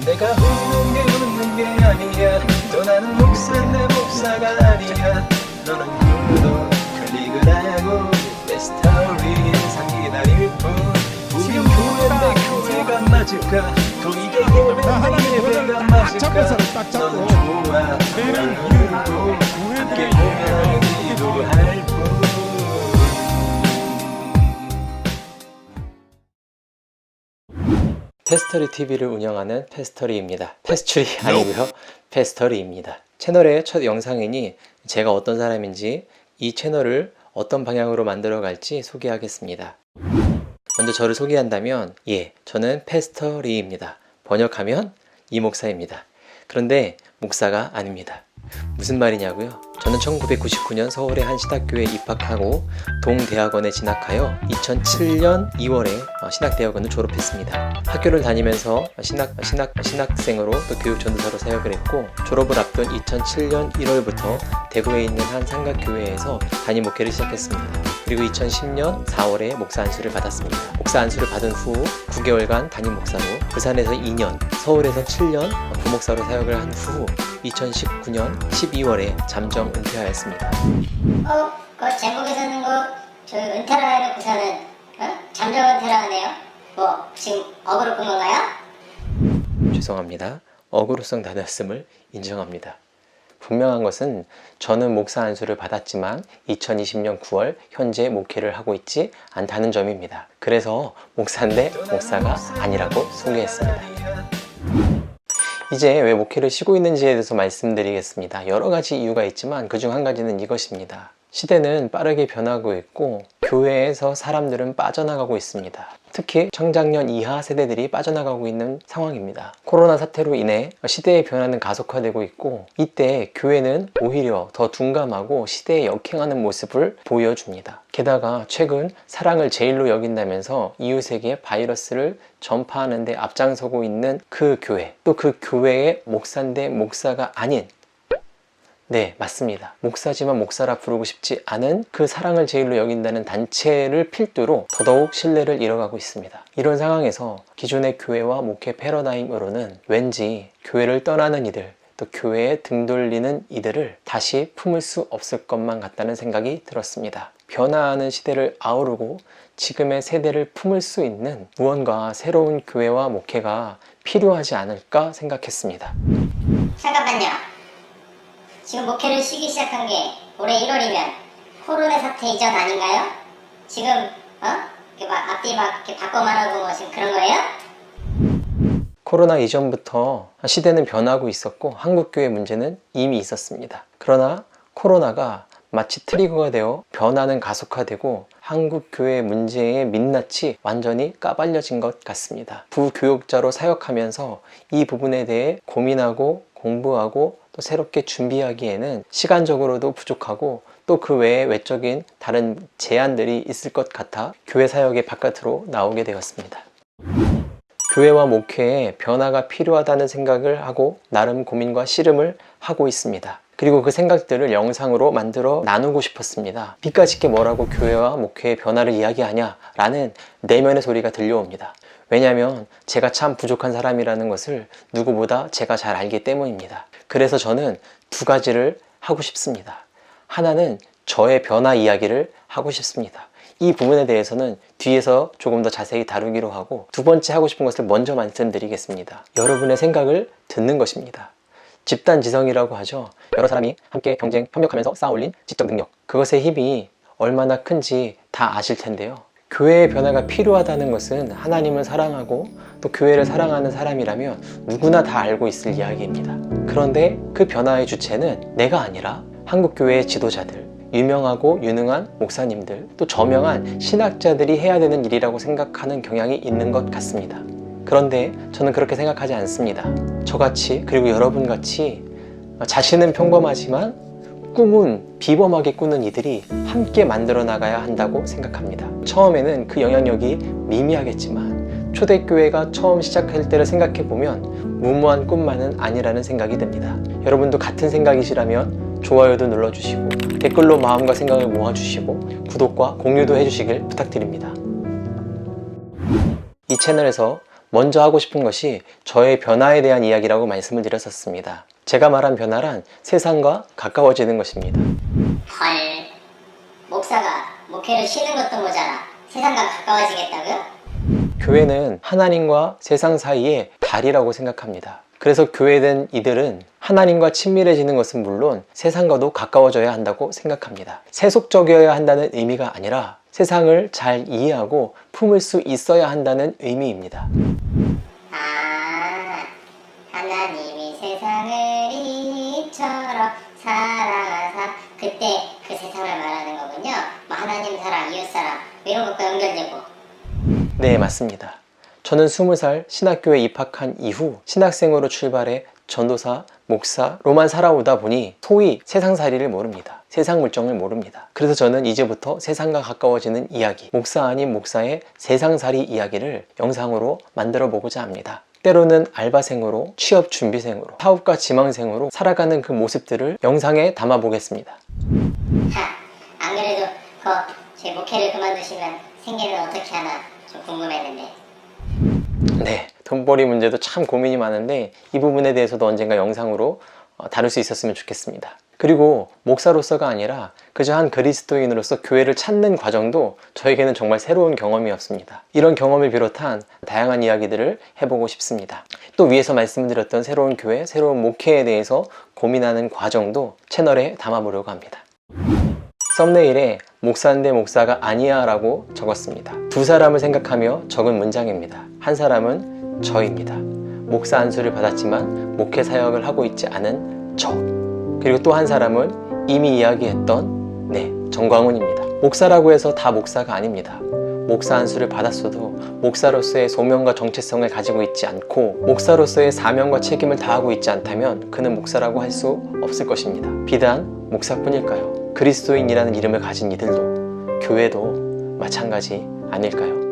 내가 웃는 게 웃는 게 아니야. 또 나는 목사인데 목사가 아니야. 너는 누구도 클릭을 하고 내 스토리 항상 기다릴 뿐. 우리 교회인데 교회가 맞을까? 또 이게 예배인데 예배가 맞을까. 너는 좋아. 나는 울고 함께 공연하는 기도할 뿐 페스터리 TV를 운영하는 페스터리입니다. 페스츄리 아니고요. 페스터리입니다. 채널의 첫 영상이니 제가 어떤 사람인지 이 채널을 어떤 방향으로 만들어 갈지 소개하겠습니다. 먼저 저를 소개한다면 예, 저는 페스터리입니다. 번역하면 이 목사입니다. 그런데 목사가 아닙니다. 무슨 말이냐고요? 저는 1999년 서울의 한 신학교에 입학하고 동대학원에 진학하여 2007년 2월에 어, 신학대학원을 졸업했습니다. 학교를 다니면서 신학, 신학, 신학생으로 또 교육전도사로 사역을 했고 졸업을 앞둔 2007년 1월부터 대구에 있는 한 삼각교회에서 담임 목회를 시작했습니다. 그리고 2010년 4월에 목사 안수를 받았습니다. 목사 안수를 받은 후 9개월간 담임 목사로 부산에서 2년, 서울에서 7년 부목사로 사역을 한 후 2019년 12월에 잠정 은퇴하였습니다. 어, 그 제목에서는 뭐저 은퇴라 해놓고서는 어? 잠정 은퇴라 하네요. 뭐 지금 어그로 끈 건가요? 죄송합니다. 어그로성 단어였음을 인정합니다. 분명한 것은 저는 목사 안수를 받았지만 2020년 9월 현재 목회를 하고 있지 않다는 점입니다. 그래서 목사인데 목사가 아니라고 소개했습니다. 이제 왜 목회를 쉬고 있는지에 대해서 말씀드리겠습니다. 여러 가지 이유가 있지만 그중 한 가지는 이것입니다. 시대는 빠르게 변하고 있고 교회에서 사람들은 빠져나가고 있습니다. 특히 청장년 이하 세대들이 빠져나가고 있는 상황입니다. 코로나 사태로 인해 시대의 변화는 가속화되고 있고 이때 교회는 오히려 더 둔감하고 시대에 역행하는 모습을 보여줍니다. 게다가 최근 사랑을 제일로 여긴다면서 이웃에게 바이러스를 전파하는 데 앞장서고 있는 그 교회 또 그 교회의 목사인데 목사가 아닌 네, 맞습니다. 목사지만 목사라 부르고 싶지 않은 그 사랑을 제일로 여긴다는 단체를 필두로 더더욱 신뢰를 잃어가고 있습니다. 이런 상황에서 기존의 교회와 목회 패러다임으로는 왠지 교회를 떠나는 이들, 또 교회에 등 돌리는 이들을 다시 품을 수 없을 것만 같다는 생각이 들었습니다. 변화하는 시대를 아우르고 지금의 세대를 품을 수 있는 무언가 새로운 교회와 목회가 필요하지 않을까 생각했습니다. 잠깐만요. 지금 목회를 쉬기 시작한 게 올해 1월이면 코로나 사태 이전 아닌가요? 지금 어? 이렇게 막 앞뒤 막 이렇게 바꿔 말하고 뭐 지금 그런 거예요? 코로나 이전부터 시대는 변하고 있었고 한국교회 문제는 이미 있었습니다. 그러나 코로나가 마치 트리거가 되어 변화는 가속화되고 한국교회 문제의 민낯이 완전히 까발려진 것 같습니다. 부교육자로 사역하면서 이 부분에 대해 고민하고 공부하고 또 새롭게 준비하기에는 시간적으로도 부족하고 또 그 외에 외적인 다른 제한들이 있을 것 같아 교회 사역의 바깥으로 나오게 되었습니다. 교회와 목회에 변화가 필요하다는 생각을 하고 나름 고민과 씨름을 하고 있습니다. 그리고 그 생각들을 영상으로 만들어 나누고 싶었습니다. 빛까짓게 뭐라고 교회와 목회의 변화를 이야기하냐? 라는 내면의 소리가 들려옵니다. 왜냐하면 제가 참 부족한 사람이라는 것을 누구보다 제가 잘 알기 때문입니다. 그래서 저는 두 가지를 하고 싶습니다. 하나는 저의 변화 이야기를 하고 싶습니다. 이 부분에 대해서는 뒤에서 조금 더 자세히 다루기로 하고 두 번째 하고 싶은 것을 먼저 말씀드리겠습니다. 여러분의 생각을 듣는 것입니다. 집단 지성이라고 하죠. 여러 사람이 함께 경쟁, 협력하면서 쌓아 올린 지적 능력. 그것의 힘이 얼마나 큰지 다 아실 텐데요. 교회의 변화가 필요하다는 것은 하나님을 사랑하고 또 교회를 사랑하는 사람이라면 누구나 다 알고 있을 이야기입니다. 그런데 그 변화의 주체는 내가 아니라 한국교회의 지도자들, 유명하고 유능한 목사님들, 또 저명한 신학자들이 해야 되는 일이라고 생각하는 경향이 있는 것 같습니다. 그런데 저는 그렇게 생각하지 않습니다. 저같이 그리고 여러분같이 자신은 평범하지만 꿈은 비범하게 꾸는 이들이 함께 만들어 나가야 한다고 생각합니다. 처음에는 그 영향력이 미미하겠지만 초대교회가 처음 시작할 때를 생각해 보면 무모한 꿈만은 아니라는 생각이 듭니다. 여러분도 같은 생각이시라면 좋아요도 눌러주시고 댓글로 마음과 생각을 모아주시고 구독과 공유도 해주시길 부탁드립니다. 이 채널에서 먼저 하고 싶은 것이 저의 변화에 대한 이야기라고 말씀을 드렸었습니다. 제가 말한 변화란 세상과 가까워지는 것입니다. 헐 목사가 목회를 쉬는 것도 모자라 세상과 가까워지겠다고요? 교회는 하나님과 세상 사이의 다리라고 생각합니다. 그래서 교회된 이들은 하나님과 친밀해지는 것은 물론 세상과도 가까워져야 한다고 생각합니다. 세속적이어야 한다는 의미가 아니라 세상을 잘 이해하고 품을 수 있어야 한다는 의미입니다. 사랑하사 그때 그 세상을 말하는 거군요 뭐 하나님 사랑 이웃 사랑 뭐 이런 것과 연결되고 네, 맞습니다. 저는 20살 신학교에 입학한 이후 신학생으로 출발해 전도사, 목사 로만 살아오다 보니 소위 세상살이를 모릅니다. 세상 물정을 모릅니다. 그래서 저는 이제부터 세상과 가까워지는 이야기, 목사 아닌 목사의 세상살이 이야기를 영상으로 만들어 보고자 합니다. 때로는 알바생으로, 취업 준비생으로, 사업가 지망생으로 살아가는 그 모습들을 영상에 담아 보겠습니다. 하, 안 그래도 그제 목회를 그만두시면 생계는 어떻게 하나 좀 궁금했는데 네, 돈벌이 문제도 참 고민이 많은데 이 부분에 대해서도 언젠가 영상으로 어, 다룰 수 있었으면 좋겠습니다. 그리고 목사로서가 아니라 그저 한 그리스도인으로서 교회를 찾는 과정도 저에게는 정말 새로운 경험이었습니다. 이런 경험을 비롯한 다양한 이야기들을 해보고 싶습니다. 또 위에서 말씀드렸던 새로운 교회, 새로운 목회에 대해서 고민하는 과정도 채널에 담아보려고 합니다. 썸네일에 목사인데 목사가 아니야 라고 적었습니다. 두 사람을 생각하며 적은 문장입니다. 한 사람은 저입니다. 목사 안수를 받았지만 목회 사역을 하고 있지 않은 저. 그리고 또 한 사람은 이미 이야기했던 네, 정광훈입니다. 목사라고 해서 다 목사가 아닙니다. 목사 안수를 받았어도 목사로서의 소명과 정체성을 가지고 있지 않고 목사로서의 사명과 책임을 다하고 있지 않다면 그는 목사라고 할 수 없을 것입니다. 비단 목사뿐일까요? 그리스도인이라는 이름을 가진 이들도 교회도 마찬가지 아닐까요?